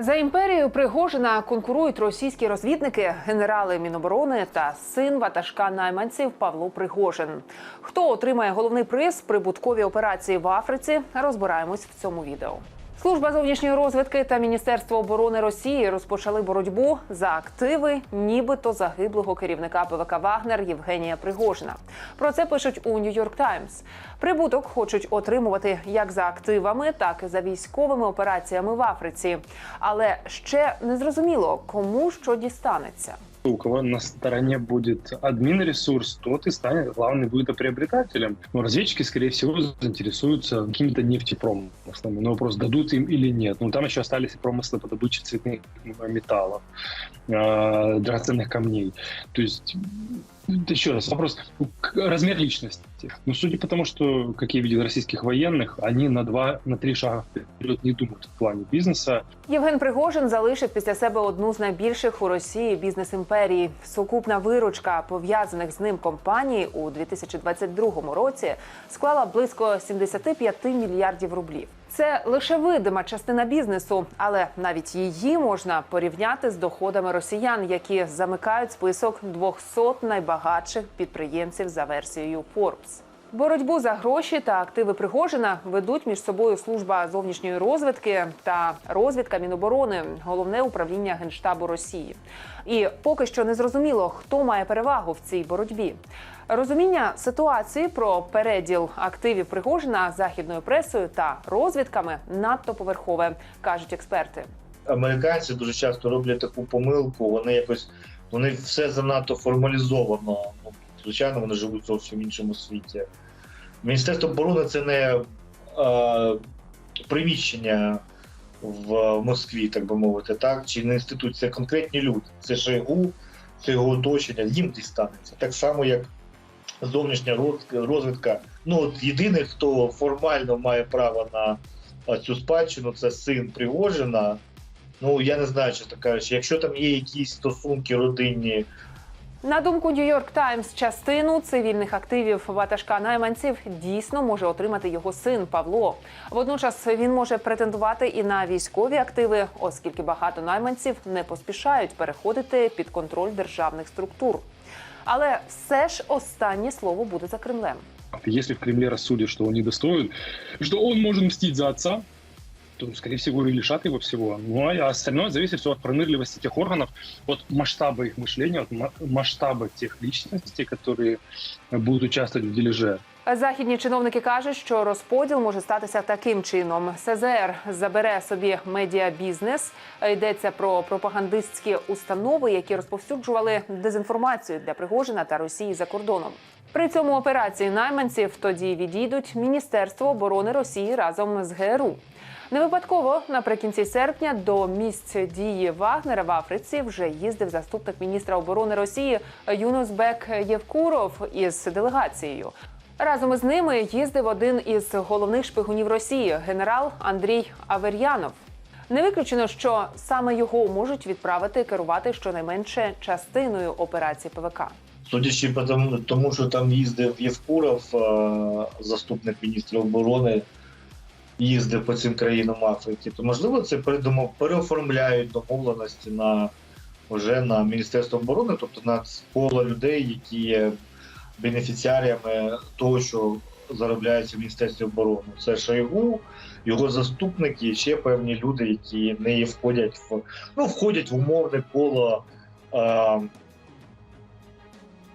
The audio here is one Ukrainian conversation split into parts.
За імперією Пригожина конкурують російські розвідники, генерали Міноборони та син ватажка найманців Павло Пригожин. Хто отримає головний приз прибуткові операції в Африці? Розбираємось в цьому відео. Служба зовнішньої розвідки та Міністерство оборони Росії розпочали боротьбу за активи, нібито загиблого керівника ПВК Вагнер Євгенія Пригожина. Про це пишуть у Нью-Йорк Таймс. Прибуток хочуть отримувати як за активами, так і за військовими операціями в Африці. Але ще не зрозуміло, кому що дістанеться. У кого на стороне будет админ ресурс, тот и станет главным выгодоприобретателем. Но разведчики, скорее всего, заинтересуются какими-то нефтепромыслами. Но вопрос, дадут им или нет. Ну, там еще остались промыслы по добыче цветных металлов, э, драгоценных камней. То есть, еще раз, вопрос, размер личности. Ну, судя по тому, что, как я видел российских военных, они на два, на три шага вперед не думают в плане бизнеса. Євген Пригожин залишив після себе одну з найбільших у Росії бізнес-імперій. Сукупна виручка пов'язаних з ним компаній у 2022 році склала близько 75 мільярдів рублів. Це лише видима частина бізнесу, але навіть її можна порівняти з доходами росіян, які замикають список 200 найбагатших підприємців за версією Forbes. Боротьбу за гроші та активи Пригожина ведуть між собою служба зовнішньої розвідки та розвідка Міноборони, головне управління генштабу Росії. І поки що не зрозуміло, хто має перевагу в цій боротьбі. Розуміння ситуації про переділ активів Пригожина західною пресою та розвідками надто поверхове, кажуть експерти. американці дуже часто роблять таку помилку. Вони якось вони все занадто формалізовано. Звичайно, вони живуть зовсім в іншому світі. Міністерство оборони це не е, приміщення в Москві, так би мовити, так чи не інститут, це конкретні люди. Це Шойгу, це його оточення, їм дістанеться. Так само, як зовнішня роз- розвідка. Ну, от єдиний, хто формально має право на цю спадщину, це син Пригожина. Ну я не знаю, чесно кажучи, якщо там є якісь стосунки родинні, На думку Нью-Йорк Таймс, частину цивільних активів ватажка найманців дійсно може отримати його син Павло. Водночас він може претендувати і на військові активи, оскільки багато найманців не поспішають переходити під контроль державних структур. Але все ж останнє слово буде за Кремлем. Если в Кремле рассудят, что он недостоин, что он может мстить за отца, то, скорее всего, и лишат его всего. Ну, а остальное зависит все от пронырливости тех органов, от масштаба их мышления, от ма- масштаба тех личностей, которые будут участвовать в дележе. Західні чиновники кажуть, що розподіл може статися таким чином: СЗР забере собі медіабізнес. Йдеться про пропагандистські установи, які розповсюджували дезінформацію для Пригожина та Росії за кордоном. При цьому операції найманців тоді відійдуть Міністерство оборони Росії разом з ГРУ. Не випадково наприкінці серпня до місць дії Вагнера в Африці вже їздив заступник міністра оборони Росії Юнусбек Євкуров із делегацією. Разом із ними їздив один із головних шпигунів Росії, генерал Андрій Авер'янов. Не виключено, що саме його можуть відправити керувати щонайменше частиною операції ПВК. судячи по тому, що там їздив Євкуров, е, заступник міністра оборони, їздив по цим країнам Африки, то можливо це переоформляють домовленості на вже на Міністерство оборони, тобто на коло людей, які є бенефіціаріями того, що заробляється в Міністерстві оборони. Це Шойгу, його заступники, і ще певні люди, які не входять в ну входять в умовне коло. Е,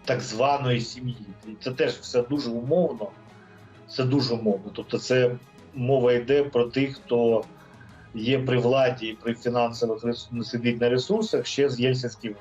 так званої сім'ї. І це теж все дуже умовно. Це дуже умовно. Тобто, це мова йде про тих, хто є при владі і при фінансових рес- сидить на ресурсах ще з єльцинських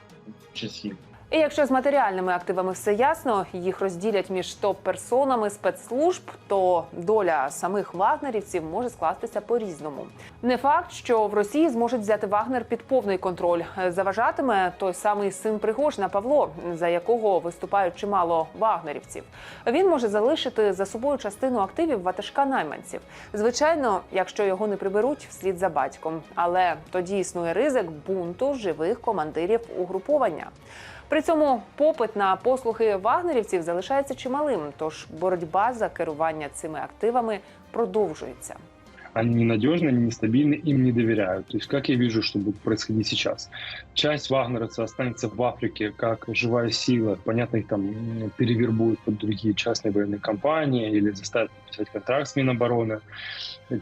часів. І якщо з матеріальними активами все ясно, їх розділять між топ-персонами спецслужб, то доля самих вагнерівців може скластися по-різному. Не факт, що в Росії зможуть взяти Вагнер під повний контроль. Заважатиме той самий син Пригожина Павло, за якого виступають чимало вагнерівців. Він може залишити за собою частину активів ватажка найманців. Звичайно, якщо його не приберуть вслід за батьком, але тоді існує ризик бунту живих командирів угруповання. При цьому попит на послуги вагнерівців залишається чималим, тож боротьба за керування цими активами продовжується. Они ненадежны, они нестабильны, им не доверяют. То есть, как я вижу, что будет происходить сейчас. Часть вагнеровцев останется в Африке как живая сила. Понятно, их там перевербуют под другие частные военные компании или заставят подписать контракт с Минобороны.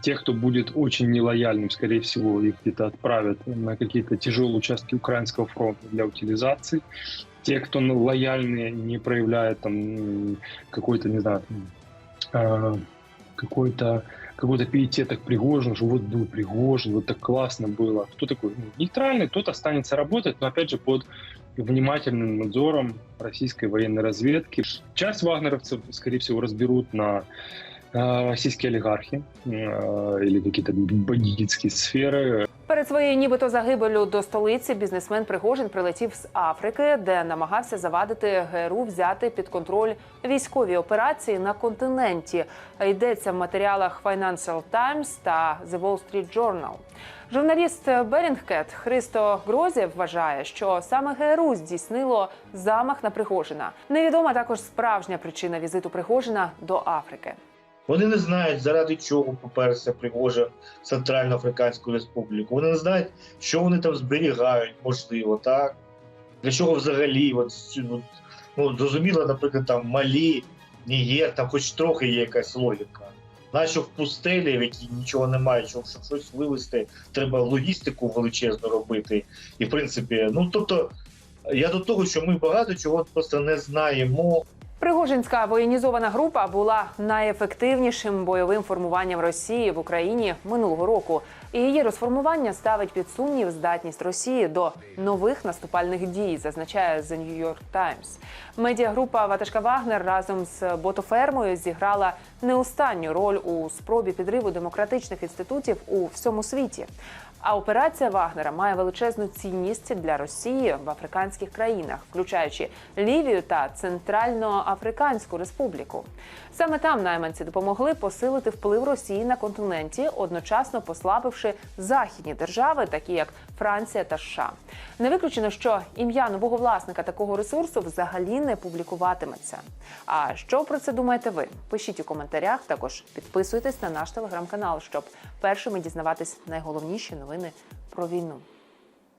Тех, кто будет очень нелояльным, скорее всего, их где-то отправят на какие-то тяжелые участки украинского фронта для утилизации. Те, кто ну, лояльные, не проявляют там какой-то, не знаю, э, какой-то какой-то пиетета к Пригожину, что вот был Пригожин, вот так классно было. Кто такой? Ну, нейтральный, тот останется работать, но опять же под внимательным надзором российской военной разведки. Часть вагнеровцев, скорее всего, разберут на э, российские олигархи э, или какие-то бандитские сферы. Перед своєю нібито загибелю до столиці бізнесмен Пригожин прилетів з Африки, де намагався завадити ГРУ взяти під контроль військові операції на континенті. Йдеться в матеріалах Financial Times та The Wall Street Journal. Журналіст Берінгкет Христо Грозєв вважає, що саме ГРУ здійснило замах на Пригожина. Невідома також справжня причина візиту Пригожина до Африки. Вони не знають, заради чого поперся Пригожин в Центральноафриканську Республіку. Вони не знають, що вони там зберігають, можливо, так? Для чого взагалі? От, ну, зрозуміло, наприклад, там Малі, Нігер, там хоч трохи є якась логіка. Нащо в пустелі, в якій нічого немає, щоб щось вивезти, треба логістику величезну робити. І в принципі, ну тобто, я до того, що ми багато чого просто не знаємо. Пригожинська воєнізована група була найефективнішим бойовим формуванням Росії в Україні минулого року. І її розформування ставить під сумнів здатність Росії до нових наступальних дій, зазначає The New York Times. Медіагрупа Ваташка Вагнер разом з ботофермою зіграла не останню роль у спробі підриву демократичних інститутів у всьому світі. А операція Вагнера має величезну цінність для Росії в африканських країнах, включаючи Лівію та Центральноафриканську Республіку. Саме там найманці допомогли посилити вплив Росії на континенті, одночасно послабивши західні держави, такі як Франція та США. Не виключено, що ім'я нового власника такого ресурсу взагалі не публікуватиметься. А що про це думаєте ви? Пишіть у коментарях. Також підписуйтесь на наш телеграм-канал, щоб першими дізнаватись найголовніші новини про війну.